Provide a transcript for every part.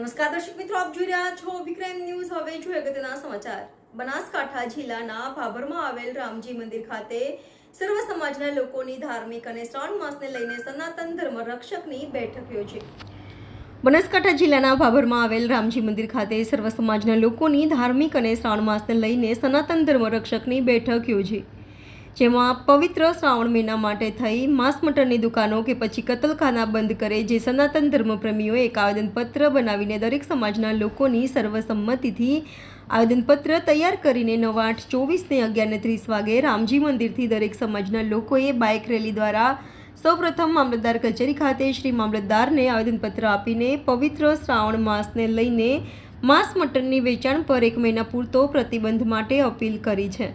નમસ્કાર દર્શક મિત્રો, આપ જોઈ રહ્યા છો વિક્રમ ન્યૂઝ હવે જોઈએ અગત્યના સમાચાર. બનાસકાંઠા જિલ્લાના ભાભરમાં આવેલ રામજી મંદિર ખાતે સર્વ સમાજના લોકોની ધાર્મિક અને શ્રાવણ માસને લઈને સનાતન ધર્મ રક્ષકની બેઠક યોજી. બનાસકાંઠા જિલ્લાના ભાભરમાં આવેલ રામજી મંદિર ખાતે સર્વ સમાજના લોકોની ધાર્મિક અને શ્રાવણ માસને લઈને સનાતન ધર્મ રક્ષકની બેઠક યોજી. જેમાં પવિત્ર શ્રાવણ મહિના માટે થઈ માંસ મટનની દુકાનો કે પછી કતલખાના બંધ કરે જે સનાતન ધર્મપ્રેમીઓએ એક આવેદનપત્ર બનાવીને દરેક સમાજના લોકોની સર્વસંમતિથી આવેદનપત્ર તૈયાર કરીને નવ આઠ ચોવીસને અગિયારને ત્રીસ વાગે રામજી મંદિરથી દરેક સમાજના લોકોએ બાઇક રેલી દ્વારા સૌપ્રથમ મામલતદાર કચેરી ખાતે શ્રી મામલતદારને આવેદનપત્ર આપીને પવિત્ર શ્રાવણ માસને લઈને માંસ મટનની વેચાણ પર એક મહિના પૂરતો પ્રતિબંધ માટે અપીલ કરી છે.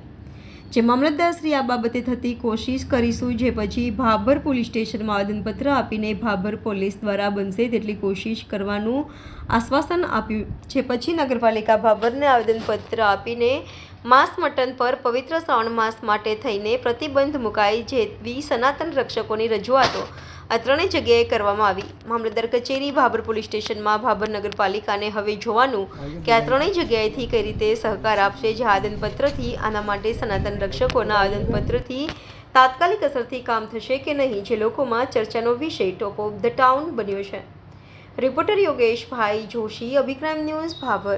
જે મામલતદારશ્રી આ બાબતે થતી કોશિશ કરીશું, જે પછી ભાભર પોલીસ સ્ટેશનમાં આવેદનપત્ર આપીને ભાભર પોલીસ દ્વારા બનશે તેટલી કોશિશ કરવાનું આશ્વાસન આપ્યું. છે પછી નગરપાલિકા ભાભરને આવેદનપત્ર આપીને માંસ મટન પર પવિત્ર શ્રાવણ માસ માટે થઈને પ્રતિબંધ મુકાઈ જેવી સનાતન રક્ષકોની રજૂઆતો આ ત્રણેય જગ્યાએ કરવામાં આવી. મામલતદાર કચેરી, ભાભર પોલીસ સ્ટેશનમાં, ભાભર નગરપાલિકાને હવે જોવાનું કે આ ત્રણેય જગ્યાએથી કઈ રીતે સહકાર આપશે જે આવેદનપત્રથી, આના માટે સનાતન રક્ષકોના આવેદનપત્રથી તાત્કાલિક અસરથી કામ થશે કે નહીં, જે લોકોમાં ચર્ચાનો વિષય ટોપ ઓફ ધ ટાઉન બન્યો છે. રિપોર્ટર યોગેશભાઈ જોશી, અભિક્રાઇમ ન્યૂઝ, ભાભર.